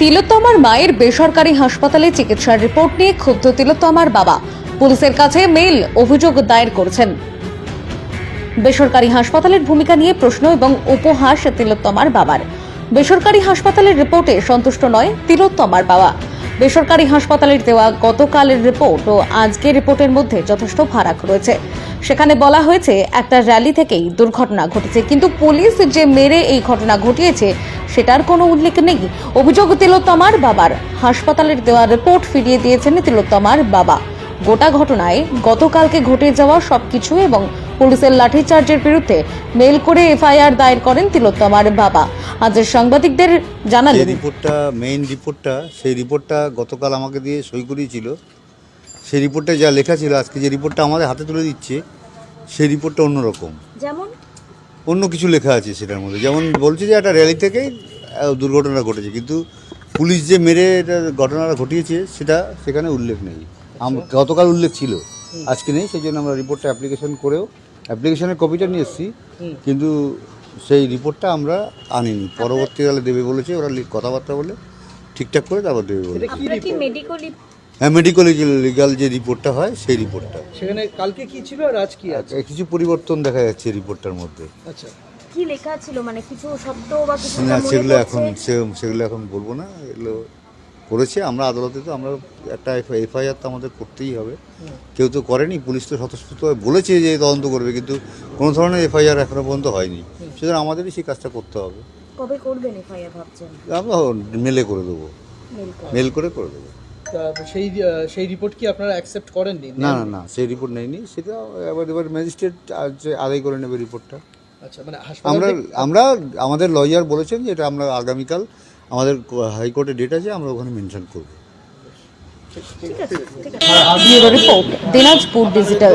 তিলোত্তমার মায়ের বেসরকারি হাসপাতালে চিকিৎসার রিপোর্ট নিয়ে ক্ষুব্ধ তিলোত্তমার বাবা। পুলিশের কাছে মেল অভিযোগ দায়ের করেছেন। বেসরকারি হাসপাতালের ভূমিকা নিয়ে প্রশ্ন এবং উপহাস তিলোত্তমার বাবার। বেসরকারি হাসপাতালের রিপোর্টে সন্তুষ্ট নয় তিলোত্তমার বাবা। বেসরকারি হাসপাতালের দেওয়া গতকালের রিপোর্ট ও আজকের রিপোর্টের মধ্যে যথেষ্ট ফারাক রয়েছে। সেখানে বলা হয়েছে, একটা র্যালি থেকেই দুর্ঘটনা ঘটেছে, কিন্তু পুলিশ যে মেরে এই ঘটনা ঘটিয়েছে, সেটার কোনো উল্লেখ নেই। অভিযোগ, তিলোত্তমার বাবার হাসপাতালের দেওয়া রিপোর্ট ফিরিয়ে দিয়েছেন তিলোত্তমার বাবা। গোটা ঘটনায় গতকালকে ঘটে যাওয়া সবকিছু এবং পুলিশের লাঠিচার্জের বিরুদ্ধে মেল করে এফআইআর দায়ের করেন তিলোত্তমার বাবা। আজ সাংবাদিকদের যে জানালেন রিপোর্টটা মেইন রিপোর্টটা সেই রিপোর্টটা গতকাল আমাকে দিয়ে সই করিয়েছিল। সেই রিপোর্টে যা লেখা ছিল আজকে যে রিপোর্টটা আমাদের হাতে তুলে দিচ্ছে সেই রিপোর্টটা অন্যরকম। যেমন? অন্য কিছু লেখা আছে সেটার মধ্যে। যেমন বলছে যে একটা র্যালি থেকেই আহ, দুর্ঘটনা ঘটেছে। কিন্তু পুলিশ যে মেরে এটা ঘটনাটা ঘটিয়েছে সেটা সেখানে উল্লেখ নেই। আম- গতকাল উল্লেখ ছিল। আজকে নেই সেই জন্য আমরা রিপোর্টটা অ্যাপ্লিকেশন করেও অ্যাপ্লিকেশনের কপিটা নিয়ে এসেছি। কিন্তু সেই রিপোর্টটা আমরা আনিনি। পরবর্তীকালে দেবে বলেছে ওরা লি- কথাবার্তা বলে ঠিকঠাক করে তারপর দেবে বলে আপনারা কি মেডিকেলি হ্যাঁ মেডিকেল লিগাল যে রিপোর্টটা হয় সেই রিপোর্টটা সেখানে কালকে কি ছিল আর আজ কি আছে? কিছু পরিবর্তন দেখা যাচ্ছে রিপোর্টটার মধ্যে। আচ্ছা। কি লেখা ছিল? মানে কিছু শব্দ বা কিছু না সেগুলো এখন সে- সেগুলো এখন বলব না এগুলো করেছে আমরা আদালতে তো আমরা একটা এফআইআর তো আমাদের করতেই হবে। কেউ তো করেনি পুলিশ তো স্বতঃস্ফূর্তভাবে বলেছে যে তদন্ত করবে কিন্তু কোনো ধরনের এফআইআর এখনও পর্যন্ত হয়নি। সুতরাং আমাদেরই সেই কাজটা করতে হবে। কবে করবেন এফআইআর ভাবছেন? আমরা মেলে করে দেবো। মেল করে। করে দেবো। তা সেই সেই রিপোর্ট কি আপনারা অ্যাকসেপ্ট করেননি? না না না সেই রিপোর্ট নেয়নি সেটা এবার এবার ম্যাজিস্ট্রেট আদায় করে নেবে রিপোর্টটা। আচ্ছা মানে আমরা আমরা আমাদের লয়ার বলেছেন যে এটা আমরা আগামীকাল আমাদের হাইকোর্টে ডেট আছে আমরা ওখানে মেনশন করব। দিনাজপুর ডিজিটাল